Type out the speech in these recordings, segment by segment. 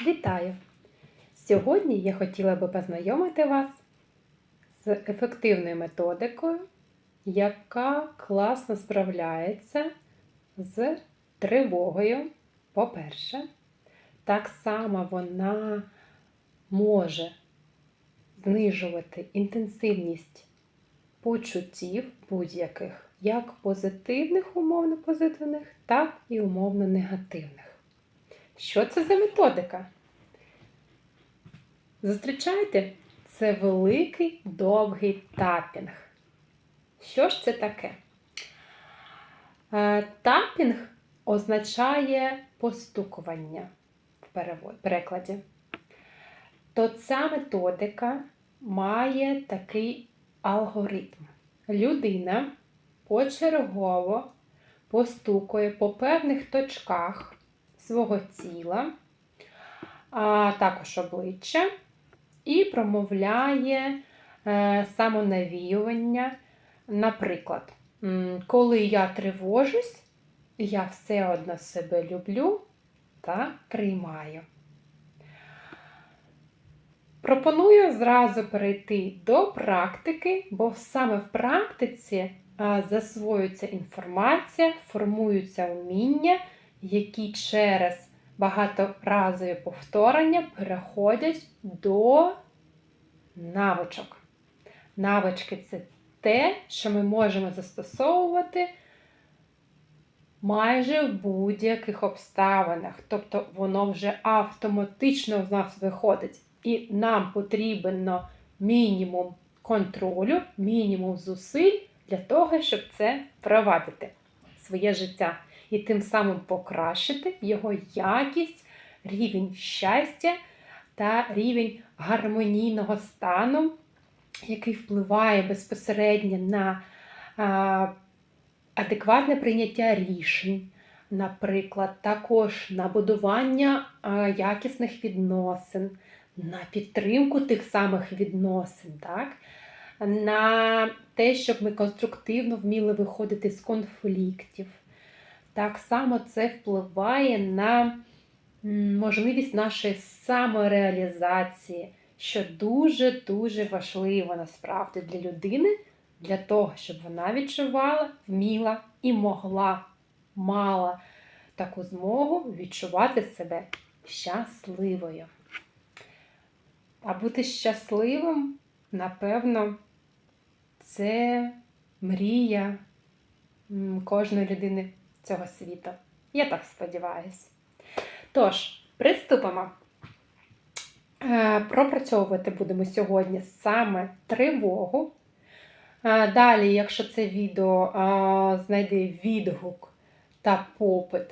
Вітаю! Сьогодні я хотіла би познайомити вас з ефективною методикою, яка класно справляється з тривогою. По-перше, так само вона може знижувати інтенсивність почуттів будь-яких, як позитивних, умовно позитивних, так і умовно негативних. Що це за методика? Зустрічайте, це великий довгий тапінг. Що ж це таке? Е, Тапінг означає постукування в перекладі. То ця методика має такий алгоритм. Людина почергово постукує по певних точках свого тіла, а також обличчя, і промовляє е, самонавіювання. Наприклад, коли я тривожусь, я все одно себе люблю та приймаю. Пропоную зразу перейти до практики, бо саме в практиці засвоюється інформація, формуються уміння, які через багаторазові повторення переходять до навичок. Навички це те, що ми можемо застосовувати майже в будь-яких обставинах. Тобто воно вже автоматично в нас виходить. І нам потрібно мінімум контролю, мінімум зусиль для того, щоб це впровадити в своє життя. І тим самим покращити його якість, рівень щастя та рівень гармонійного стану, який впливає безпосередньо на адекватне прийняття рішень, наприклад, також на будування якісних відносин, на підтримку тих самих відносин, так? на те, щоб ми конструктивно вміли виходити з конфліктів. Так само це впливає на можливість нашої самореалізації, що дуже-дуже важливо насправді для людини, для того, щоб вона відчувала, вміла і могла, мала таку змогу відчувати себе щасливою. А бути щасливим, напевно, це мрія кожної людини цього світу. Я так сподіваюся. Тож, приступимо. Е, Пропрацьовувати будемо сьогодні саме тривогу. Е, Далі, якщо це відео е, знайде відгук та попит,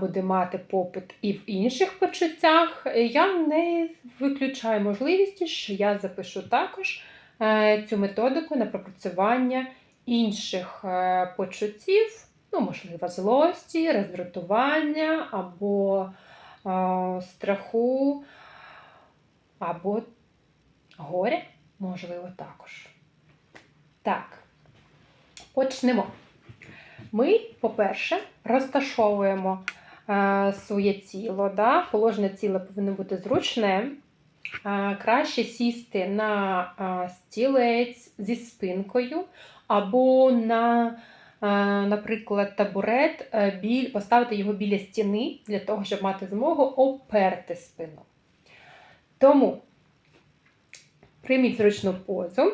буде мати попит і в інших почуттях, я не виключаю можливості, що я запишу також цю методику на пропрацювання інших почуттів, ну, можливо, злості, роздратування або е, страху, або горя, можливо, також. Так, почнемо. Ми, по-перше, розташовуємо е, своє тіло. Да? Положення тіла повинно бути зручне. Краще сісти на стілець зі спинкою, або на, наприклад, табурет, е, біль, поставити його біля стіни для того, щоб мати змогу оперти спину. Тому прийміть зручну позу,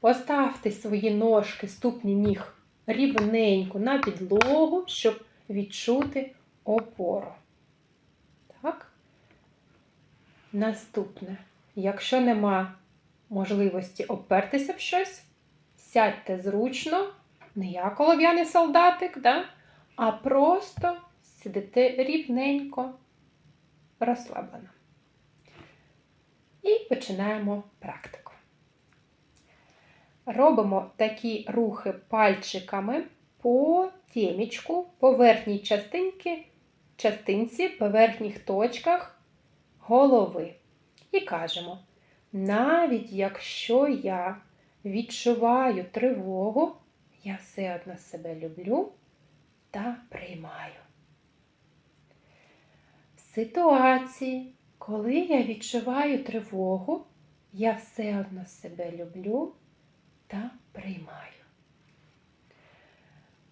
поставте свої ножки, ступні ніг рівненько на підлогу, щоб відчути опору. Так? Наступне. Якщо нема можливості опертися в щось, сядьте зручно, не як олов'яний солдатик, да? а просто сидите рівненько, розслаблено. І починаємо практику. Робимо такі рухи пальчиками по тємічку, по верхній частинці, частинці, по верхніх точках голови. І кажемо: навіть якщо я відчуваю тривогу, я все одно себе люблю та приймаю. ситуації, коли я відчуваю тривогу, я все одно себе люблю та приймаю.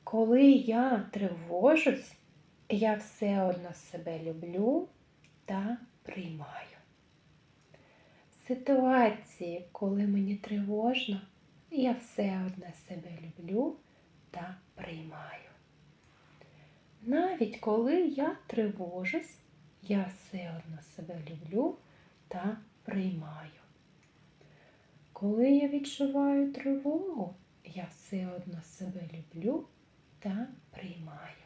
Коли я тривожусь, я все одно себе люблю та приймаю. В ситуації, коли мені тривожно, я все одно себе люблю та приймаю. Навіть коли я тривожусь, я все одно себе люблю та приймаю. Коли я відчуваю тривогу, я все одно себе люблю та приймаю.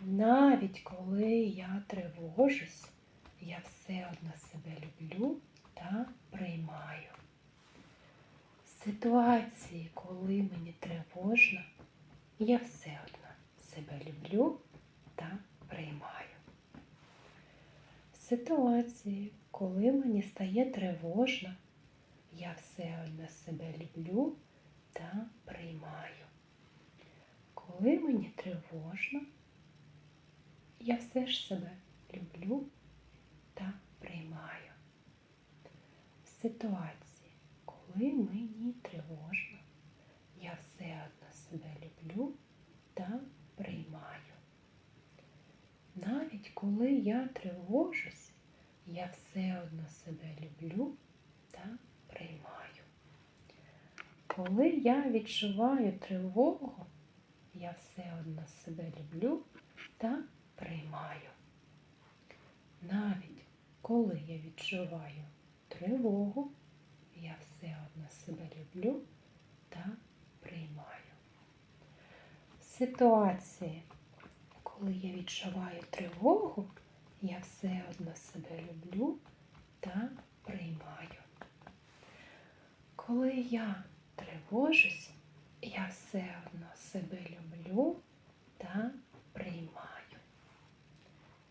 Навіть коли я тривожусь, я все одно себе люблю та приймаю. Ситуації, коли мені тривожно, я все одно себе люблю та приймаю. В ситуації, коли мені стає тривожно, я все одно себе люблю та приймаю. Коли мені тривожно, я все ж себе люблю та приймаю. В ситуації, коли мені тривожно, я все одно себе люблю та приймаю. Навіть коли я тривожусь, я все одно себе люблю та приймаю. Коли я відчуваю тривогу, я все одно себе люблю та приймаю. Навіть коли я відчуваю тривогу, все одно себе люблю та приймаю. Ситуації, коли я відчуваю тривогу, я все одно себе люблю та приймаю. Коли я тривожусь, я все одно себе люблю та приймаю.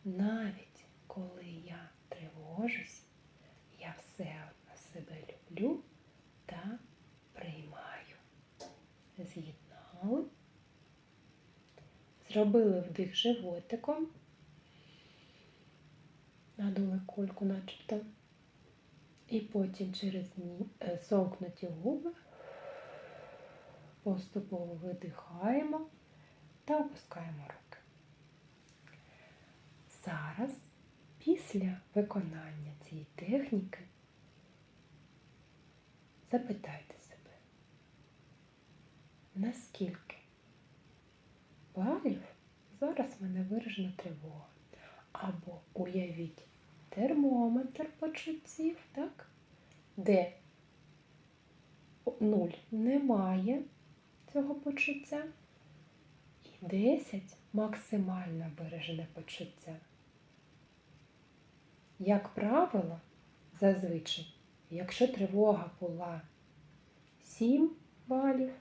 Навіть коли я тривожусь, я все одно себе люблю та приймаю. З'єднали, зробили вдих животиком, надули кульку начебто, і потім через е, сомкнуті губи поступово видихаємо та опускаємо руки. Зараз, після виконання цієї техніки, запитайте себе, наскільки балів зараз в мене виражена тривога. Або уявіть термометр почуттів, так? де нуль немає цього почуття, і 10 максимально виражене почуття. Як правило, зазвичай, якщо тривога була 7 балів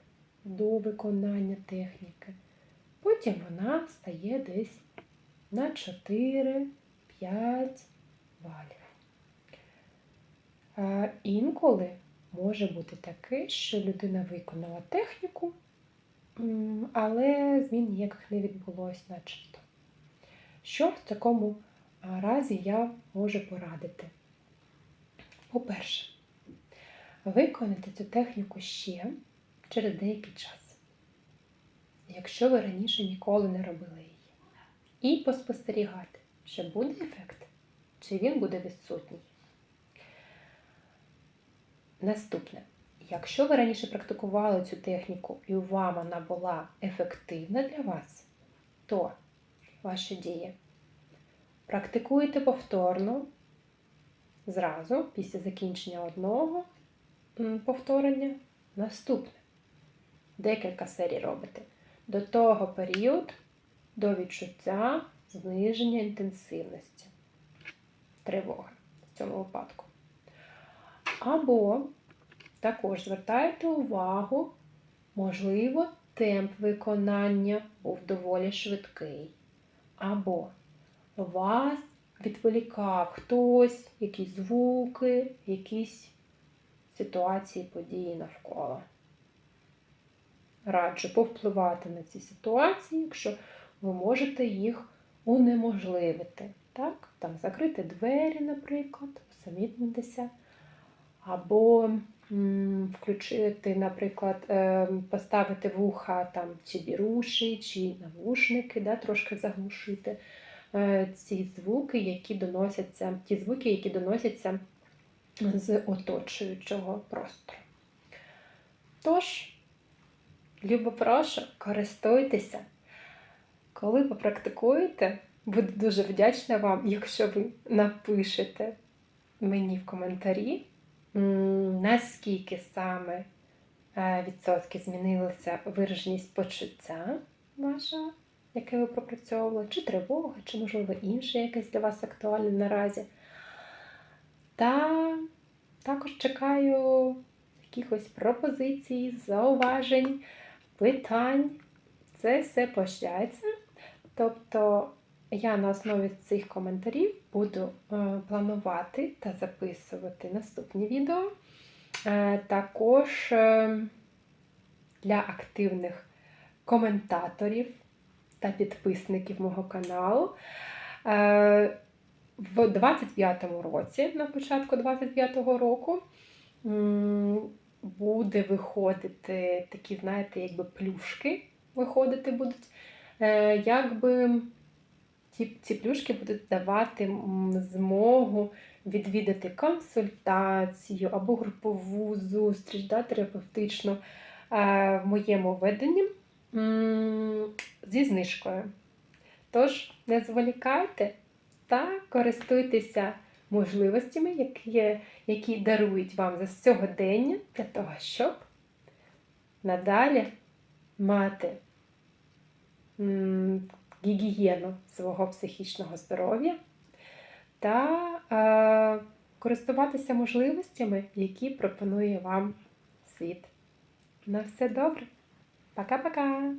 до виконання техніки, потім вона стає десь на 4-5 балів. А інколи може бути таке, що людина виконала техніку, але змін ніяких не відбулося начебто. Що в такому разі я можу порадити? По-перше, виконати цю техніку ще через деякий час, якщо ви раніше ніколи не робили її. І поспостерігати, чи буде ефект, чи він буде відсутній. Наступне. Якщо ви раніше практикували цю техніку і вам вона була ефективна для вас, то ваші дії практикуйте повторно зразу після закінчення одного повторення наступне. Декілька серій робите. До того період до відчуття зниження інтенсивності тривоги в цьому випадку. Або також звертайте увагу, можливо, темп виконання був доволі швидкий. Або вас відволікав хтось, якісь звуки, якісь ситуації, події навколо. Раджу повпливати на ці ситуації, якщо ви можете їх унеможливити. Так? Там закрити двері, наприклад, усамітнитися. Або м, включити, наприклад, е, поставити вуха там чи біруші, чи навушники, да, трошки заглушити е, ці звуки, які доносяться, ті звуки, які доносяться з оточуючого простору. Тож, любо прошу, користуйтеся. Коли попрактикуєте, буду дуже вдячна вам, якщо ви напишете мені в коментарі, наскільки саме е, відсотки змінилася вираженість почуття вашого, яке ви пропрацьовували, чи тривога, чи, можливо, інше якесь для вас актуальне наразі. Та також чекаю якихось пропозицій, зауважень, питань. Це все поощряється. Тобто я на основі цих коментарів буду е, планувати та записувати наступні відео. Е, Також е, для активних коментаторів та підписників мого каналу. В 25-му році, на початку 25-го року, буде виходити такі, знаєте, якби плюшки виходити будуть. Е, Якби ці, ці плюшки будуть давати змогу відвідати консультацію або групову зустріч, да, терапевтичну е, в моєму веденні зі знижкою. Тож, не зволікайте та користуйтеся можливостями, які, які дарують вам за сьогодення для того, щоб надалі мати гігієну свого психічного здоров'я та е, користуватися можливостями, які пропонує вам світ. На все добре. Пока-пока!